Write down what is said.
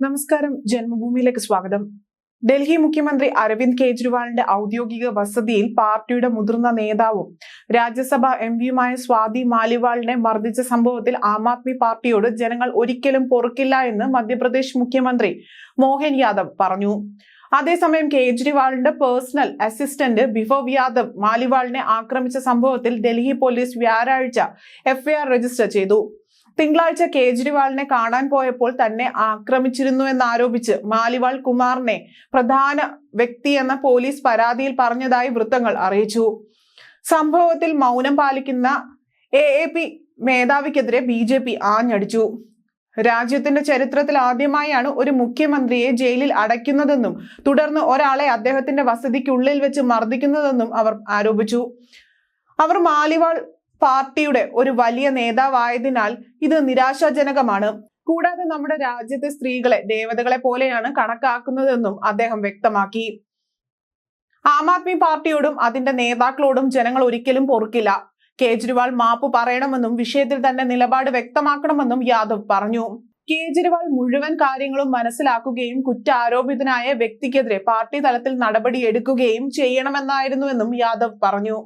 നമസ്കാരം. ജന്മഭൂമിയിലേക്ക് സ്വാഗതം. ഡൽഹി മുഖ്യമന്ത്രി അരവിന്ദ് കെജ്രിവാളിന്റെ ഔദ്യോഗിക വസതിയിൽ പാർട്ടിയുടെ മുതിർന്ന നേതാവും രാജ്യസഭ എം പിയുമായ സ്വാതി മാലിവാളിനെ മർദ്ദിച്ച സംഭവത്തിൽ ആം ആദ്മി പാർട്ടിയോട് ജനങ്ങൾ ഒരിക്കലും പൊറുക്കില്ല എന്ന് മധ്യപ്രദേശ് മുഖ്യമന്ത്രി മോഹൻ യാദവ് പറഞ്ഞു. അതേസമയം കേജ്രിവാളിന്റെ പേഴ്സണൽ അസിസ്റ്റന്റ് ബിഫോവ് യാദവ് മാലിവാളിനെ ആക്രമിച്ച സംഭവത്തിൽ ഡൽഹി പോലീസ് വ്യാഴാഴ്ച എഫ്ഐആർ രജിസ്റ്റർ ചെയ്തു. തിങ്കളാഴ്ച കേജ്രിവാളിനെ കാണാൻ പോയപ്പോൾ തന്നെ ആക്രമിച്ചിരുന്നു എന്നാരോപിച്ച് മാലിവാൾ കുമാറിനെ പ്രധാന വ്യക്തി എന്ന പോലീസ് പരാതിയിൽ പറഞ്ഞതായി വൃത്തങ്ങൾ അറിയിച്ചു. സംഭവത്തിൽ മൗനം പാലിക്കുന്ന എ എ പി മേധാവിക്കെതിരെ ബി ജെ പി ആഞ്ഞടിച്ചു. രാജ്യത്തിന്റെ ചരിത്രത്തിൽ ആദ്യമായാണ് ഒരു മുഖ്യമന്ത്രിയെ ജയിലിൽ അടയ്ക്കുന്നതെന്നും തുടർന്ന് ഒരാളെ അദ്ദേഹത്തിന്റെ വസതിക്കുള്ളിൽ വെച്ച് മർദ്ദിക്കുന്നതെന്നും അവർ ആരോപിച്ചു. അവർ മാലിവാൾ പാർട്ടിയുടെ ഒരു വലിയ നേതാവായതിനാൽ ഇത് നിരാശാജനകമാണ്. കൂടാതെ നമ്മുടെ രാജ്യത്തെ സ്ത്രീകളെ ദേവതകളെ പോലെയാണ് കണക്കാക്കുന്നതെന്നും അദ്ദേഹം വ്യക്തമാക്കി. ആം ആദ്മി പാർട്ടിയോടും അതിന്റെ നേതാക്കളോടും ജനങ്ങൾ ഒരിക്കലും പൊറുക്കില്ല. കേജ്രിവാൾ മാപ്പ് പറയണമെന്നും വിഷയത്തിൽ തന്നെ നിലപാട് വ്യക്തമാക്കണമെന്നും യാദവ് പറഞ്ഞു. കേജ്രിവാൾ മുഴുവൻ കാര്യങ്ങളും മനസ്സിലാക്കുകയും കുറ്റാരോപിതനായ വ്യക്തിക്കെതിരെ പാർട്ടി തലത്തിൽ നടപടിയെടുക്കുകയും ചെയ്യണമെന്നായിരുന്നുവെന്നും യാദവ് പറഞ്ഞു.